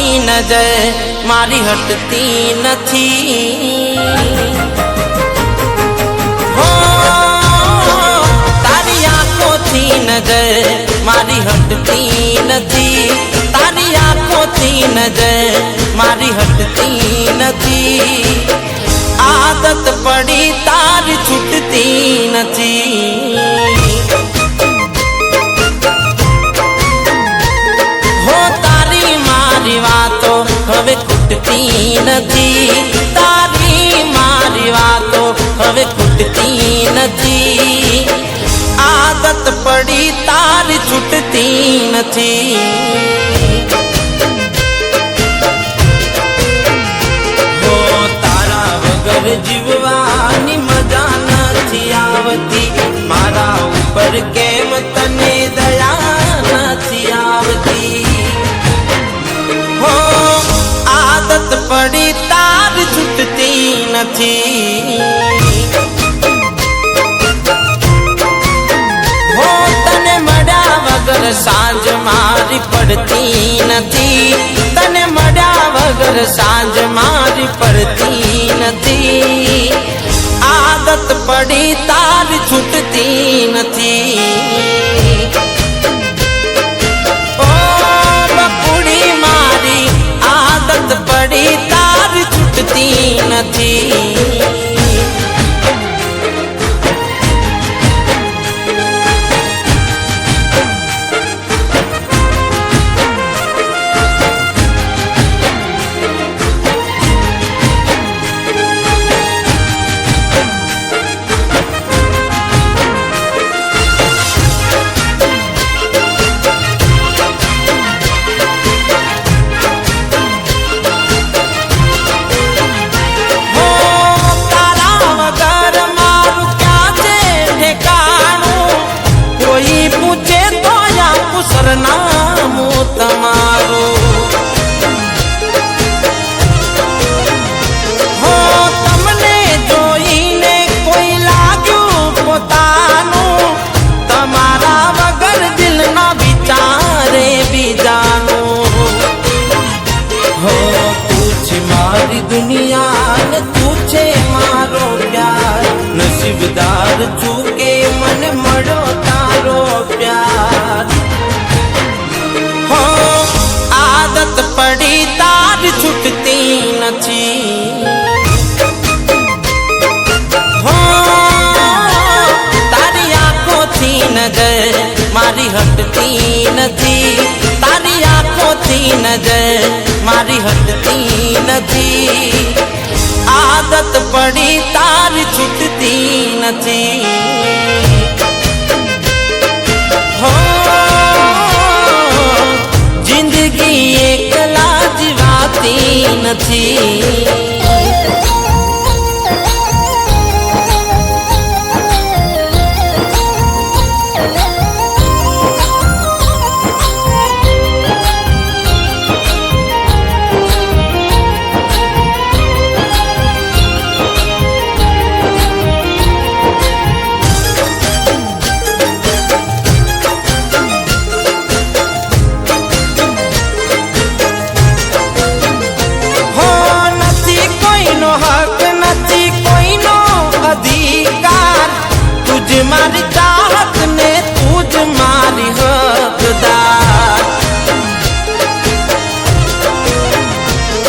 નજર, મારી હટતી નથી. તારી આંખોથી નજર, મારી હટતી નથી. તારી આંખોથી નજર, મારી હટતી નથી. આદત પડી તારી છૂટતી નથી. નથી તારી મારી વાતો હવે ખૂટતી નથી. આદત પડી તારી છૂટતી નથી. પડી તાર છૂટતી નથી હો તને મળ્યા વગર સાંજ મારી પડતી નથી તને મળ્યા વગર સાંજ મારી પડતી નથી આદત પડી તાર છૂટતી નથી સરનામું તમારું. તમારા વગર દિલના વિચારે બીજાનું. હો મારી દુનિયા તું મારો પ્યાર. નસીબદાર છું કે મને મળ્યો તાર છૂટતી નથી હો તારી આંખોથી નજર મારી હટતી નથી તારી આંખોથી નજર મારી હટતી નથી આદત પડી તારી છૂટતી નથી નથી.